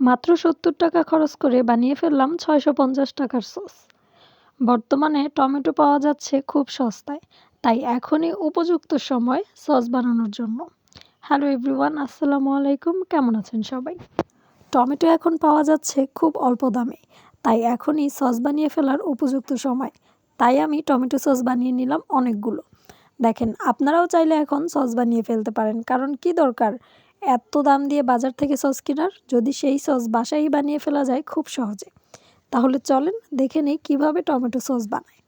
মাত্র সত্তর টাকা খরচ করে বানিয়ে ফেললাম ছয়শো পঞ্চাশ টাকার সস। বর্তমানে টমেটো পাওয়া যাচ্ছে খুব সস্তায়, তাই এখনই উপযুক্ত সময় সস বানানোর জন্য। হ্যালো এভরিওয়ান আসসালামু আলাইকুম, কেমন আছেন সবাই? টমেটো এখন পাওয়া যাচ্ছে খুব অল্প দামে, তাই এখনই সস বানিয়ে ফেলার উপযুক্ত সময়। তাই আমি টমেটো সস বানিয়ে নিলাম অনেকগুলো। দেখেন, আপনারাও চাইলে এখন সস বানিয়ে ফেলতে পারেন, কারণ কি দরকার? এত দাম দিয়ে বাজার থেকে সস কেনার? যদি সেই সস বাসায় বানিয়ে ফেলা যায় খুব সহজে। তাহলে চলেন দেখে নেই কীভাবে টমেটো সস বানায়।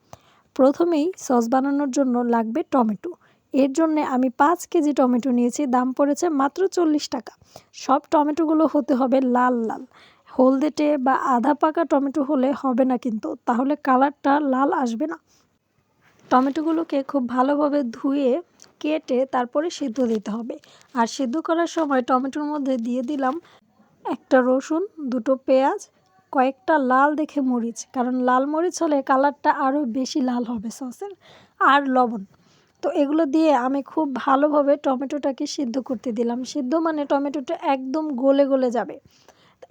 প্রথমেই সস বানানোর জন্য লাগবে টমেটো। এর জন্য আমি পাঁচ কেজি টমেটো নিয়েছি, দাম পড়েছে মাত্র চল্লিশ টাকা। সব টমেটোগুলো হতে হবে লাল লাল। হলদেটে বা আধা পাকা টমেটো হলে হবে না কিন্তু, তাহলে কালারটা লাল আসবে না। টমেটোগুলোকে খুব ভালোভাবে ধুয়ে, কেটে তারপরে সিদ্ধ দিতে হবে। আর সিদ্ধ করার সময় টমেটোর মধ্যে দিয়ে দিলাম একটা রসুন, দুটো পেঁয়াজ, কয়েকটা লাল দেখে মরিচ। কারণ লাল মরিচ হলে কালারটা আরও বেশি লাল হবে সসের, আর লবণ। তো এগুলো দিয়ে আমি খুব ভালোভাবে টমেটোটাকে সিদ্ধ করতে দিলাম। সিদ্ধ মানে টমেটোটা একদম গলে গলে যাবে।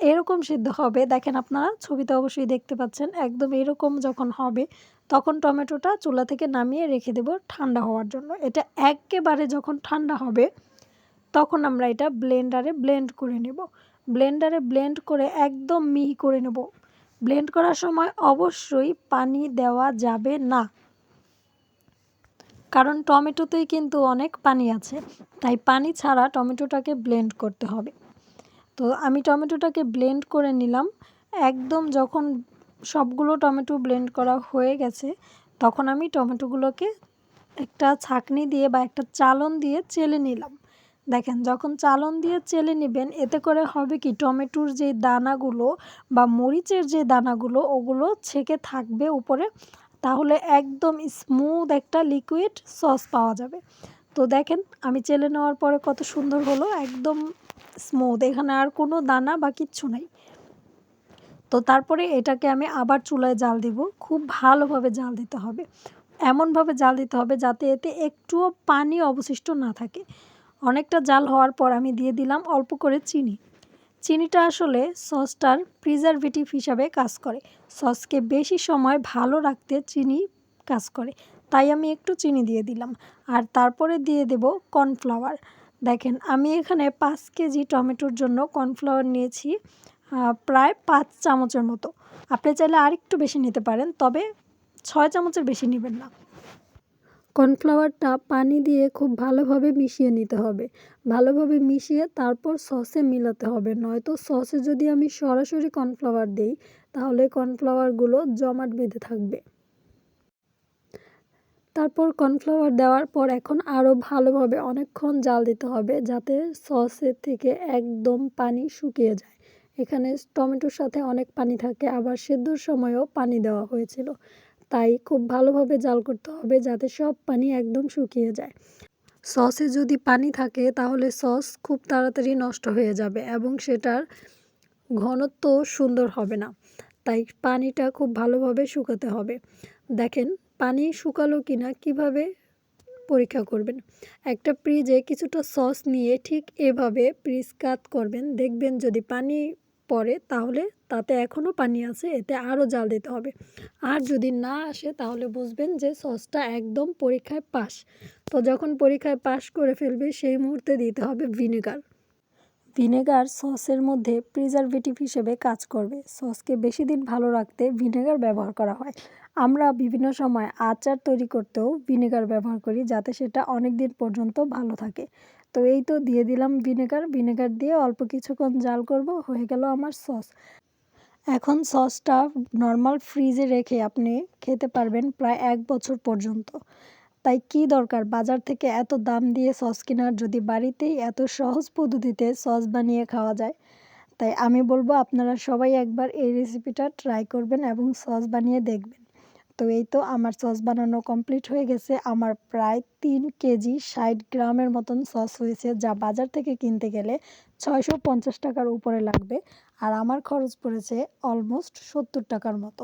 এরকম সিদ্ধ হবে। দেখেন আপনারা, ছবিতে অবশ্যই দেখতে পাচ্ছেন, একদম এরকম যখন হবে তখন টমেটোটা চুলা থেকে নামিয়ে রেখে দেব ঠান্ডা হওয়ার জন্য। এটা একেবারে যখন ঠান্ডা হবে, তখন আমরা এটা ব্লেন্ডারে ব্লেন্ড করে নেব। ব্লেন্ডারে ব্লেন্ড করে একদম মিহি করে নেব। ব্লেন্ড করার সময় অবশ্যই পানি দেওয়া যাবে না। কারণ টমেটোতেই কিন্তু অনেক পানি আছে, তাই পানি ছাড়া টমেটোটাকে ব্লেন্ড করতে হবে। তো আমি টমেটোটাকে ব্লেন্ড করে নিলাম। একদম যখন সবগুলো টমেটো ব্লেন্ড করা হয়ে গেছে। তখন আমি টমেটোগুলোকে একটা ছাকনি দিয়ে বা একটা চালন দিয়ে চেলে নিলাম। দেখেন, যখন চালন দিয়ে চেলে নেবেন, এতে করে হবে কি, টমেটোর যে দানাগুলো বা মরিচের যে দানাগুলো, ওগুলো ছেঁকে থাকবে উপরে। তাহলে একদম স্মুথ একটা লিকুইড সস পাওয়া যাবে। তো দেখেন, আমি চেলে নেওয়ার পরে কত সুন্দর হলো, একদম স্মুথ এখানে আর কোনো দানা বা কিচ্ছু নাই। তো তারপরে এটাকে আমি আবার চুলায় জাল দিব। খুব ভালোভাবে জাল দিতে হবে। এমনভাবে জাল দিতে হবে যাতে এতে একটুও পানি অবশিষ্ট না থাকে। অনেকটা জাল হওয়ার পর আমি দিয়ে দিলাম অল্প করে চিনি। চিনিটা আসলে সসটার প্রিজারভেটিভ হিসাবে কাজ করে। সসকে বেশি সময় ভালো রাখতে চিনি কাজ করে। তাই আমি একটু চিনি দিয়ে দিলাম। আর তারপরে দিয়ে দেব কর্নফ্লাওয়ার। দেখেন আমি এখানে পাঁচ কেজি টমেটোর জন্য কর্নফ্লাওয়ার নিয়েছি। প্রায় পাঁচ চামচের মতো। আপনি চাইলে আরেকটু বেশি নিতে পারেন, তবে ছয় চামচের বেশি নেবেন না। কর্নফ্লাওয়ারটা পানি দিয়ে খুব ভালোভাবে মিশিয়ে নিতে হবে। ভালোভাবে মিশিয়ে তারপর সসে মিলাতে হবে। নয়তো সসে যদি আমি সরাসরি কর্নফ্লাওয়ার দিই, তাহলে কর্নফ্লাওয়ারগুলো জমাট বেঁধে থাকবে। তারপর কর্নফ্লাওয়ার দেওয়ার পর এখন আরও ভালোভাবে অনেকক্ষণ জাল দিতে হবে, যাতে সসের থেকে একদম পানি শুকিয়ে যায়। এখানে টমেটোর সাথে অনেক পানি থাকে, আবার সেদ্ধর সময়ও পানি দেওয়া হয়েছিল। তাই খুব ভালোভাবে জাল করতে হবে যাতে সব পানি একদম শুকিয়ে যায়। সসে যদি পানি থাকে তাহলে সস খুব তাড়াতাড়ি নষ্ট হয়ে যাবে এবং সেটার ঘনত্ব সুন্দর হবে না। তাই পানিটা খুব ভালোভাবে শুকাতে হবে। দেখেন, পানি শুকালো কিনা কীভাবে পরীক্ষা করবেন? একটা ফ্রিজে কিছুটা সস নিয়ে ঠিক এভাবে ফ্রিজ কাত করবেন। দেখবেন যদি পানি পরে তাহলে তাতে এখনও পানি আছে, এতে আরও জাল দিতে হবে। আর যদি না আসে, তাহলে বুঝবেন যে সসটা একদম পরীক্ষায় পাস তো যখন পরীক্ষায় পাস করে ফেলবে, সেই মুহূর্তে দিতে হবে ভিনেগার। ভিনেগার সসের মধ্যে প্রিজারভেটিভ হিসেবে কাজ করবে। সসকে বেশি দিন ভালো রাখতে ভিনেগার ব্যবহার করা হয়। আমরা বিভিন্ন সময় আচার তৈরি করতেও ভিনেগার ব্যবহার করি, যাতে সেটা অনেক দিন পর্যন্ত ভালো থাকে। তো এই তো দিয়ে দিলাম ভিনেগার। ভিনেগার দিয়ে অল্প কিছুক্ষণ জাল করব, হয়ে গেল আমার সস। এখন সসটা নর্মাল ফ্রিজে রেখে আপনি খেতে পারবেন প্রায় এক বছর পর্যন্ত। তাই কি দরকার? বাজার থেকে এত দাম দিয়ে সস কেনার যদি বাড়িতেই এত সহজ পদ্ধতিতে সস বানিয়ে খাওয়া যায়, তাই আমি বলব আপনারা সবাই একবার এই রেসিপিটা ট্রাই করবেন এবং সস বানিয়ে দেখবেন। তো এই তো আমার সস বানানো কমপ্লিট হয়ে গেছে। আমার প্রায় তিন কেজি ষাট গ্রামের মতন সস হয়েছে, যা বাজার থেকে কিনতে গেলে ছয়শো পঞ্চাশ টাকার উপরে লাগবে। আর আমার খরচ পড়েছে অলমোস্ট সত্তর টাকার মতো।